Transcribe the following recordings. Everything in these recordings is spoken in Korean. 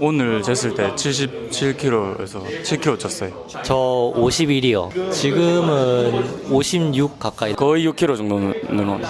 오늘 쟀을 때 77kg에서 7kg 쪘어요. 저 51이요. 지금은 56 가까이. 거의 6kg 정도 늘어요.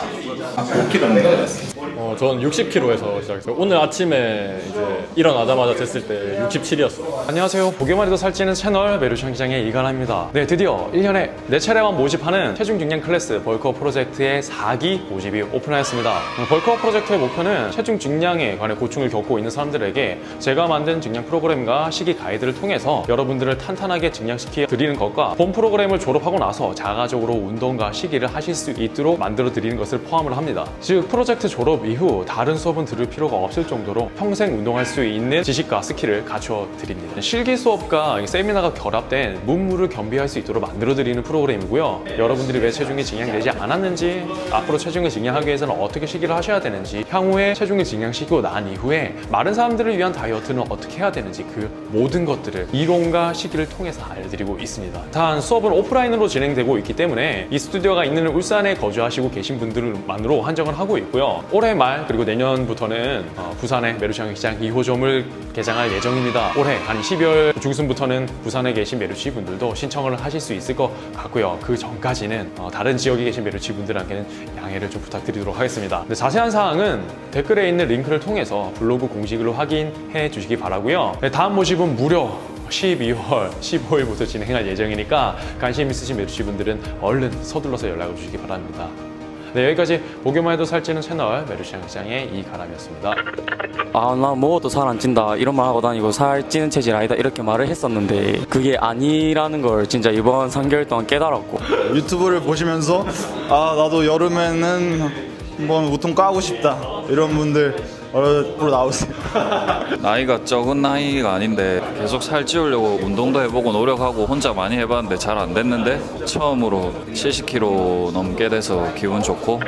어, 전 60kg에서 시작했어요. 오늘 아침에 이제 일어나자마자 쟀을 때 67이었어요. 안녕하세요. 보기만 해도 살찌는 채널 메루시안 기장의 이가람입니다. 네, 드디어 1년에 네 차례만 모집하는 체중 중량 클래스 벌크업 프로젝트의 4기 모집이 오픈하였습니다. 음, 벌크업 프로젝트의 목표는 체중 중량에 관해 고충을 겪고 있는 사람들에게 제가 만든 증량 프로그램과 시기 가이드를 통해서 여러분들을 탄탄하게 증량시켜 드리는 것과 본 프로그램을 졸업하고 나서 자가적으로 운동과 시기를 하실 수 있도록 만들어 드리는 것을 포함을 합니다. 즉 프로젝트 졸업 이후 다른 수업은 들을 필요가 없을 정도로 평생 운동할 수 있는 지식과 스킬을 갖춰 드립니다. 실기 수업과 세미나가 결합된 문무를 겸비할 수 있도록 만들어 드리는 프로그램이고요. 여러분들이 왜 체중이 증량되지 않았는지, 앞으로 체중을 증량하기 위해서는 어떻게 시기를 하셔야 되는지, 향후에 체중을 증량시키고 난 이후에 마른 사람들을 위한 다이어트는 어떻게 해야 되는지 그 모든 것들을 이론과 시기를 통해서 알려드리고 있습니다. 단 수업은 오프라인으로 진행되고 있기 때문에 이 스튜디오가 있는 울산에 거주하시고 계신 분들만으로 한정을 하고 있고요. 올해 말 그리고 내년부터는 어, 부산의 메루시안 시장 2호점을 개장할 예정입니다. 올해 한 12월 중순부터는 부산에 계신 메루치 분들도 신청을 하실 수 있을 것 같고요. 그 전까지는 어, 다른 지역에 계신 메루치 분들한테는 양해를 좀 부탁드리도록 하겠습니다. 근데 자세한 사항은 댓글에 있는 링크를 통해서 블로그 공식으로 확인해 주시기 바라고요. 네, 다음 모집은 무려 12월 15일부터 진행할 예정이니까 관심 있으신 메루치 분들은 얼른 서둘러서 연락을 주시기 바랍니다. 네, 여기까지 보기만 해도 살찌는 채널 메루시안 시장의 이가람이었습니다. 아, 나 먹어도 살 안 찐다. 이런 말 하고 다니고 살 찌는 체질 아니다. 이렇게 말을 했었는데 그게 아니라는 걸 진짜 이번 3개월 동안 깨달았고 유튜브를 보시면서 아 나도 여름에는 한번 우통 까고 싶다 이런 분들 얼른 나오세요. 나이가 적은 나이가 아닌데 계속 살 찌우려고 운동도 해보고 노력하고 혼자 많이 해봤는데 잘 안 됐는데 처음으로 70kg 넘게 돼서 기분 좋고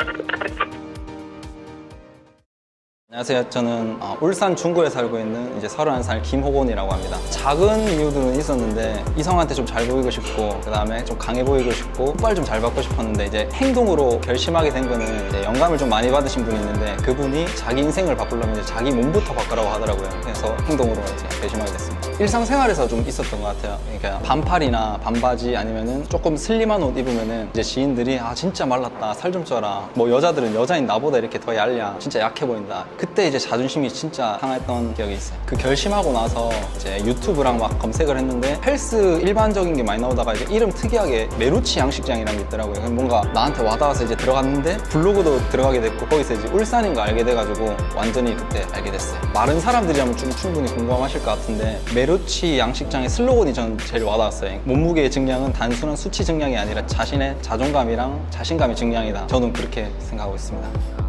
안녕하세요. 저는 어, 울산 중구에 살고 있는 이제 31살 김호곤이라고 합니다. 작은 이유들은 있었는데 이성한테 좀 잘 보이고 싶고 그 다음에 좀 강해 보이고 싶고 폭발 좀 잘 받고 싶었는데 이제 행동으로 결심하게 된 거는 영감을 좀 많이 받으신 분이 있는데 그분이 자기 인생을 바꾸려면 이제 자기 몸부터 바꾸라고 하더라고요. 그래서 행동으로 이제 결심하게 됐습니다. 일상생활에서 좀 있었던 것 같아요. 그러니까 반팔이나 반바지 아니면은 조금 슬림한 옷 입으면은 이제 지인들이 아 진짜 말랐다 살 좀 쪄라 뭐 여자들은 여자인 나보다 이렇게 더 얄냐 진짜 약해 보인다 그때 이제 자존심이 진짜 상했던 기억이 있어요. 그 결심하고 나서 이제 유튜브랑 막 검색을 했는데 헬스 일반적인 게 많이 나오다가 이제 이름 특이하게 메루치 양식장이라는 게 있더라고요. 뭔가 나한테 와닿아서 이제 들어갔는데 블로그도 들어가게 됐고 거기서 이제 울산인 거 알게 돼가지고 완전히 그때 알게 됐어요. 마른 사람들이라면 좀 충분히 공감하실 것 같은데 메루치 양식장의 슬로건이 전 제일 와닿았어요. 몸무게의 증량은 단순한 수치 증량이 아니라 자신의 자존감이랑 자신감의 증량이다. 저는 그렇게 생각하고 있습니다